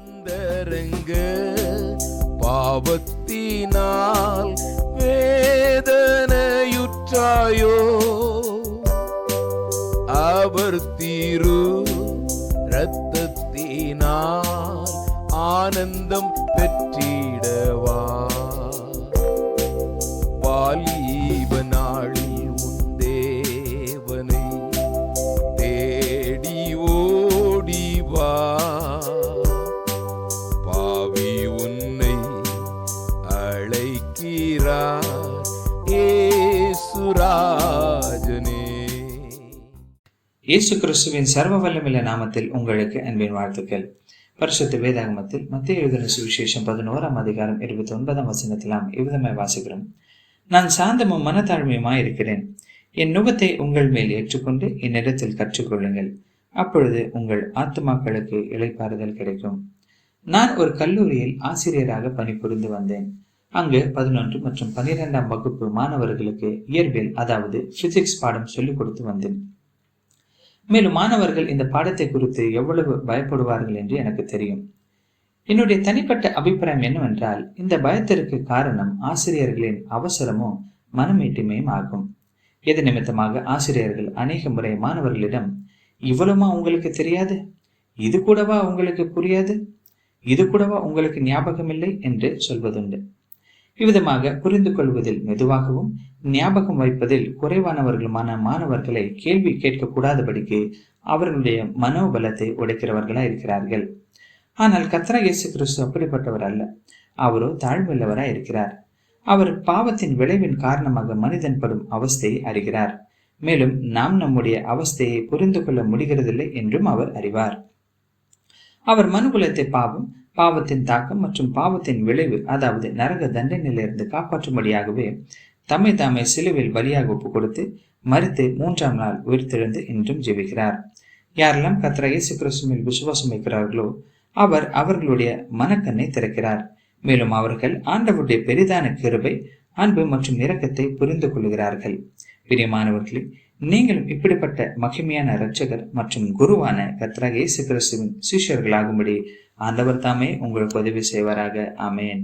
வந்தரங்க பாவத்தினால் வேதனையுற்றாயோ? அவர் தீரு ரத்தத்தினால் ஆனந்தம் பெற்றிடவா? அழைக்கிறார் ஏசுராஜனே. இயேசு கிறிஸ்துவின் சர்வ வல்லமில்ல நாமத்தில் உங்களுக்கு அன்பின் வாழ்த்துக்கள். பரிசுத்த வேதாகமத்தில் மத்திய எழுதின சுவிசேஷம் பதினோராம் அதிகாரம் இருபத்தி ஒன்பதாம் வசனத்திலாம் இவ்விதமாய் வாசிக்கிறோம். நான் சாந்தமும் மனத்தாழ்மையுமாய் இருக்கிறேன். என் நுகத்தை உங்கள் மேல் ஏற்றுக்கொண்டு என்னிடத்தில் கற்றுக்கொள்ளுங்கள். அப்பொழுது உங்கள் ஆத்மாக்களுக்கு இழைப்பாறுதல் கிடைக்கும். நான் ஒரு கல்லூரியில் ஆசிரியராக பணிபுரிந்து வந்தேன். அங்கு பதினொன்று மற்றும் பன்னிரெண்டாம் வகுப்பு மாணவர்களுக்கு இயற்பியல் அதாவது பிசிக்ஸ் பாடம் சொல்லிக் கொடுத்து வந்தேன். மேலும் மாணவர்கள் இந்த பாடத்தை குறித்து எவ்வளவு பயப்படுவார்கள் என்று எனக்கு தெரியும். என்னுடைய தனிப்பட்ட அபிப்பிராயம் என்னவென்றால் இந்த பயத்திற்கு காரணம் ஆசிரியர்களின் அவசரமும் மனமீட்டுமையும் ஆகும். எது நிமித்தமாக ஆசிரியர்கள் அநேக முறை மாணவர்களிடம் இவ்வளவுமா உங்களுக்கு தெரியாது? இது கூடவா உங்களுக்கு புரியாது? இது கூடவா உங்களுக்கு ஞாபகம் இல்லை என்று சொல்வதுண்டு. இவ்விதமாக புரிந்து கொள்வதில் மெதுவாகவும் ஞாபகம் வைப்பதில் குறைவானவர்களுமான மாணவர்களை கேள்வி கேட்கக்கூடாதபடிக்கு அவர்களுடைய மனோபலத்தை உடைக்கிறவர்களா இருக்கிறார்கள். ஆனால் கத்ரா இயேசு கிறிஸ்து அப்படிப்பட்டவர் அல்ல. அவரோ தாழ்வுள்ளவராய் இருக்கிறார். அவர் பாவத்தின் விளைவின் காரணமாக மனிதன் படும் அவஸ்தையை அறிகிறார். மேலும் நாம் நம்முடைய அவஸ்தையை புரிந்து கொள்ள முடிகிறதில்லை என்றும் அவர் அறிவார். அவர் மனுகுலத்தை பாவம் பாவத்தின் தாக்கம் மற்றும் பாவத்தின் விளைவு அதாவது நரக தண்டனையிலிருந்து காப்பாற்றும்படியாகவே தம்மை தாமே சிலுவில் பலியாக ஒப்பு கொடுத்து மறித்து மூன்றாம் நாள் உயிர்த்தெழுந்து இன்றும் ஜெபிக்கிறார். யாரெல்லாம் கத்திர இயேசு கிறிஸ்துவில் விசுவாசம் வைக்கிறார்களோ அவர் அவர்களுடைய மனக்கண்ணை திறக்கிறார். மேலும் அவர்கள் ஆண்டவருடைய பெரிதான கிருபை அன்பு மற்றும் இரக்கத்தை புரிந்து கொள்கிறார்கள் பிரியமானவர்களே நீங்களும் இப்படிப்பட்ட மகிமையான இரட்சகர் மற்றும் குருவான கத்ராகே இயேசு கிறிஸ்துவின் சிஷ்யர்களாகும்படி ஆண்டவர் தாமே உங்களுக்கு உதவி செய்வாராக. ஆமேன்.